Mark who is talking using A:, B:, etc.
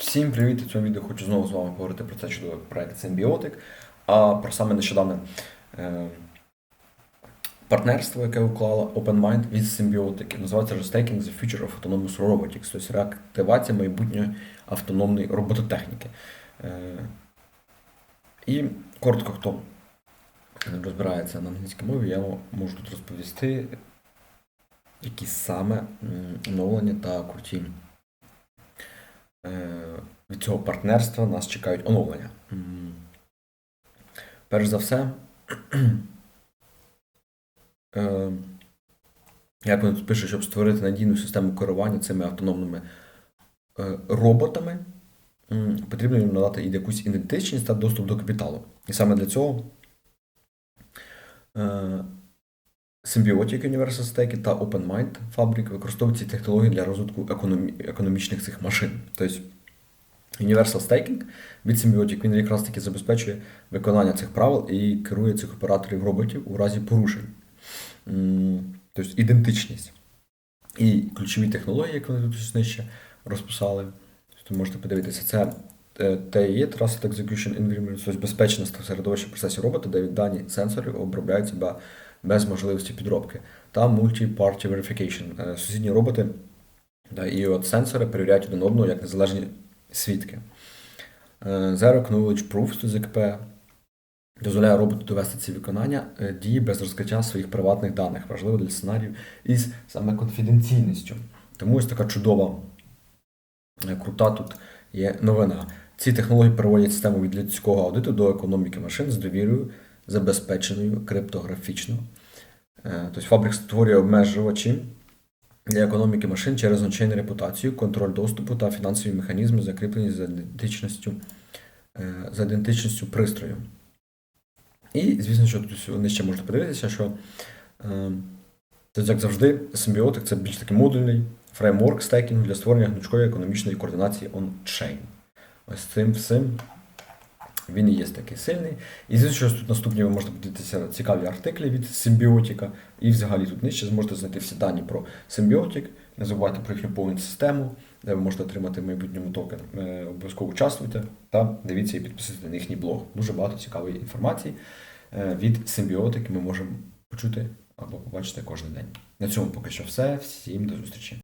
A: Всім привіт! У цьому відео хочу знову з вами поговорити про цей чудовий проект Симбіотик, а про саме нещодавне е, партнерство, яке уклала OpenMind від Symbiotic. Називається вже Staking the Future of Autonomous Robotics, тобто реактивація майбутньої автономної робототехніки. Е, і коротко, хто розбирається на англійській мові, я можу тут розповісти, які саме оновлення та круті е, цього партнерства нас чекають оновлення. М. Перш за все, е, як вони тут пишуть, щоб створити надійну систему керування цими автономними е, роботами, м, потрібно їм надати якусь ідентичність та доступ до капіталу. І саме для цього е, Symbiotic Universal та OpenMind Fabric використовують ці технології для розвитку економі... економічних цих машин. Тобто Universal Staking від Symbiotic він якраз таки забезпечує виконання цих правил і керує цих операторів роботів у разі порушень. Тобто ідентичність. І ключові технології, як вони тут нижче розписали, тобто можете подивитися, це е, TE, Trusted Execution Environment, тобто безпечне середовище процесів робота, де дані сенсорів ба- без можливості підробки, та Multi-Party Verification. Е, Сусідні роботи та і от сенсори перевіряють один одного як незалежні свідки. Е, Zero Knowledge Proof з ЗКП дозволяє роботу довести ці виконання е, дії без розкриття своїх приватних даних, важливо для сценаріїв із саме конфіденційністю. Тому ось така чудова, е, крута тут є новина. Ці технології переводять систему від людського аудиту до економіки машин з довірою, забезпеченою криптографічно. Тобто фабрик створює обмежувачі для економіки машин через ончейн репутацію, контроль доступу та фінансові механізми, закріплені за ідентичністю, е, за ідентичністю пристрою. І, звісно, що тут ще можете подивитися, що е, тобто, як завжди, симбіотик це більш такий модульний фреймворк стейкінгу для створення гнучкої економічної координації on-chain. Ось цим всім він і є такий сильний. І звісно, що тут наступні ви можете подивитися цікаві артиклі від Симбіотіка. І взагалі тут нижче зможете знайти всі дані про Симбіотік. Не забувайте про їхню повну систему, де ви можете отримати в майбутньому токен. Е, Обов'язково участвуйте та дивіться і підписуйтесь на їхній блог. Дуже багато цікавої інформації е, від Симбіотик ми можемо почути або побачити кожен день. На цьому поки що все. Всім до зустрічі.